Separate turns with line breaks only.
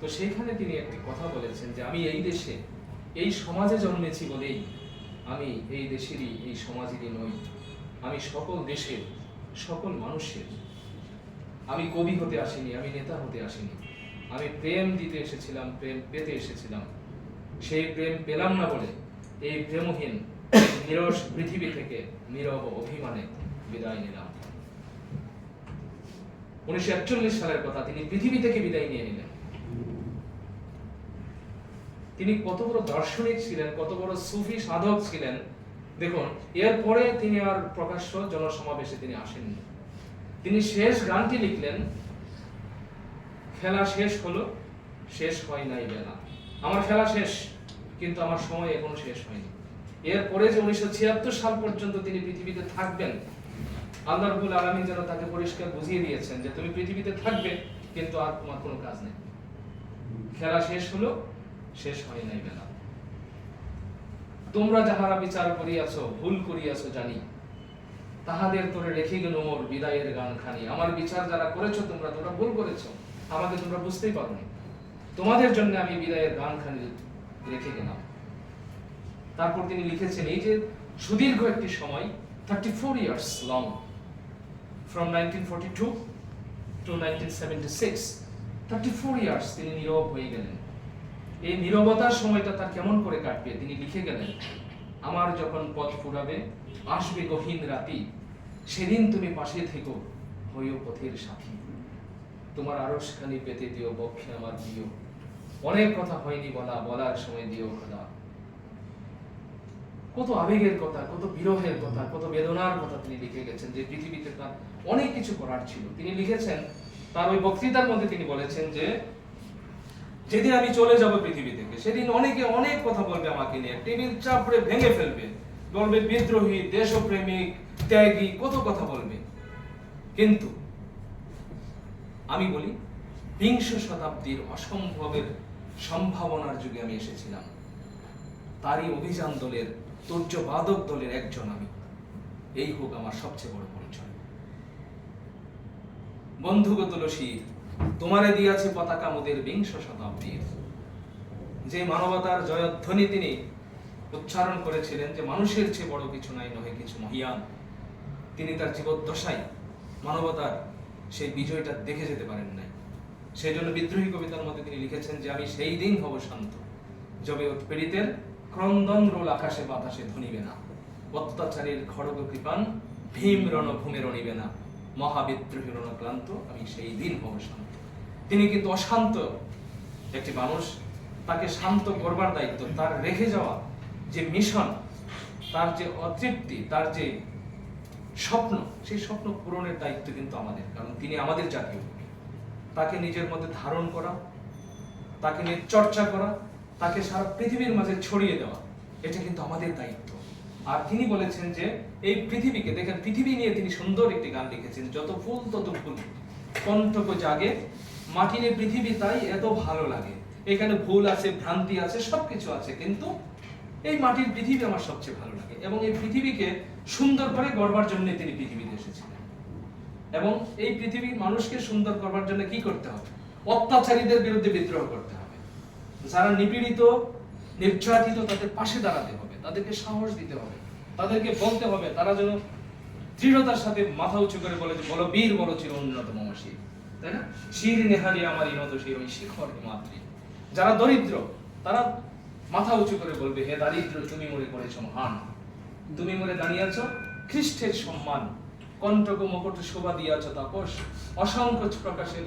তো সেইখানে তিনি একটি কথা বলেছেন যে আমি এই দেশে, এই সমাজে জন্মেছি বলেই আমি এই দেশেরই, এই সমাজেরই নই। আমি সকল দেশের, সকল মানুষের। আমি কবি হতে আসিনি, আমি নেতা হতে আসিনি। আমি প্রেম দিতে এসেছিলাম, প্রেম পেতে এসেছিলাম। সেই প্রেম পেলাম না বলে এই প্রেমহীন, নিরস পৃথিবী থেকে নীরব অভিমানে বিদায় নিলাম। উনিশশো একচল্লিশ সালের কথা তিনি পৃথিবী থেকে বিদায় নিয়ে নিলেন। তিনি কত বড় দার্শনিক ছিলেন, কত বড় সুফি সাধক ছিলেন। দেখুন এরপরে তিনি আর প্রকাশ্য জনসমাবেশে তিনি আসেননি। তিনি শেষ গানটি লিখলেন, খেলা শেষ হলো, শেষ হয় নাই বেলা। আমার খেলা শেষ, কিন্তু আমার সময় এখনও শেষ হয়নি। এরপরে যে উনিশশো ছিয়াত্তর সাল পর্যন্ত তিনি পৃথিবীতে থাকবেন আল্লাহ রবুল আলমী যেন তাকে পরিষ্কার বুঝিয়ে দিয়েছেন যে, তুমি পৃথিবীতে থাকবে, কিন্তু আর তোমার কোনো কাজ নেই। খেলা শেষ হলো শেষ হয় নাই বেলা তোমরা যাহারা বিচার করিয়াছ, ভুল করিয়াছ জানি, তাহাদের তোরে রেখে গেল মোর বিদায়ের গান খানি আমার বিচার যারা করেছ তোমরা তোমরা ভুল করেছ। আমাকে তোমরা বুঝতেই পারোনি। তোমাদের জন্য আমি বিদায়ের গান খানি রেখে গেলাম। তারপর তিনি লিখেছেন, এই যে সুদীর্ঘ একটি সময় thirty four years long from nineteen forty two to nineteen seventy six thirty four years তিনি নীরব হয়ে গেলেন। এই নীরবতার সময়টা তার কেমন করে কাটবে? তিনি লিখে গেলেন, আমার যখন পথ ফুরাবে, আসবে গহীন রাতি। সেদিন তুমি পাশে থেকো, হইও পথের সাথী। তোমার আরসখানি পেতে দিও বক্ষে আমার দিও অনেক কথা হয়নি বলা, বলার সময় দিও খোদা কত আবেগের কথা, কত বিরহের কথা, কত বেদনার কথা তিনি লিখে গেছেন যে পৃথিবীতে তার অনেক কিছু করার ছিল। তিনি লিখেছেন, তার ওই বক্তৃতার মধ্যে তিনি বলেছেন যে যেদিন আমি চলে যাব পৃথিবী থেকে, সেদিন অনেকে অনেক কথা বলবে আমাকে নিয়ে। টেবিল চাপড়ে ভেঙে ফেলবে। বলবে, বিদ্রোহী, দেশপ্রেমিক, ত্যাগী, কত কথা বলবে? কিন্তু আমি বলি বিংশ শতাব্দীর অসম্ভবের সম্ভাবনার যুগে আমি এসেছিলাম। তারই অভিযান দলের, তুর্যবাদক দলের একজন আমি। এই হোক আমার সবচেয়ে বড় পরিচয়। বন্ধুগত লসির তোমারে দিয়াছে পতাকা মোদের বিংশ শতাব্দীর। যে মানবতার জয়ধ্বনি তিনি উচ্চারণ করেছিলেন যে মানুষের চেয়ে বড় কিছু নাই, নহে কিছু মহিয়ান তিনি তার জীবদ্দশায় মানবতার সেই বিজয়টা দেখে যেতে পারেন নাই। সেই জন্য বিদ্রোহী কবিতার মধ্যে তিনি লিখেছেন যে, আমি সেই দিন হব শান্ত। যবে উৎপীড়িতের ক্রন্দন রোল আকাশে বাতাসে ধনিবে না। অত্যাচারীর খড়গ কৃপান ভীম রণভূমে রণিবে না। মহাবিদ্রোহী রণক্লান্ত আমি সেই দিন হব শান্ত। তিনি কিন্তু অশান্ত একটি মানুষ। তাকে শান্ত করবার দায়িত্ব, তার রেখে যাওয়া যে মিশন, তার যে অতৃপ্তি, তার যে স্বপ্ন, সেই স্বপ্ন পূরণের দায়িত্ব কিন্তু আমাদের, কারণ তিনি আমাদের জাতীয়। তাকে নিজের মধ্যে ধারণ করা, তাকে নিয়ে চর্চা করা, তাকে সারা পৃথিবীর মাঝে ছড়িয়ে দেওয়া, এটা কিন্তু আমাদের দায়িত্ব। আর তিনি বলেছেন যে, এই পৃথিবীকে, দেখেন, পৃথিবী নিয়ে তিনি সুন্দর একটি গান লিখেছেন, যত ফুল তত ফুল। কণ্ঠক জাগে মাটিনে পৃথিবী তাই এত ভালো লাগে। এখানে ভুল আছে, ভ্রান্তি আছে, সবকিছু আছে, কিন্তু এই মাটির পৃথিবী আমার সবচেয়ে ভালো লাগে। এবং এই পৃথিবীকে সুন্দর করে গড়বার জন্য তিনি পৃথিবীতে এসেছিলেন। এবং এই পৃথিবীর মানুষকে সুন্দর করবার জন্য কি করতে হবে? অত্যাচারীদের বিরুদ্ধে বিদ্রোহ করতে হবে। যারা নিপীড়িত নির্যাতিত তাদের পাশে দাঁড়াতে হবে, তাদেরকে সাহস দিতে হবে, তাদেরকে বলতে হবে, তারা যেন দৃঢ়তার সাথে মাথা উঁচু করে বলে যে, বলো বীর, বলো চির উন্নতম শির তাই না? শির নেহারি আমার ইনত ওই শিখর হিমাদ্রি যারা দরিদ্র, তারা মাথা উঁচু করে বলবে, হে দারিদ্র, তুমি মরে করেছ মহান। তুমি মরে দাঁড়িয়েছ খ্রিস্টের সম্মান। কণ্ঠক মকট শোভা দিয়াছ তাপস। অসংখ্য প্রকাশের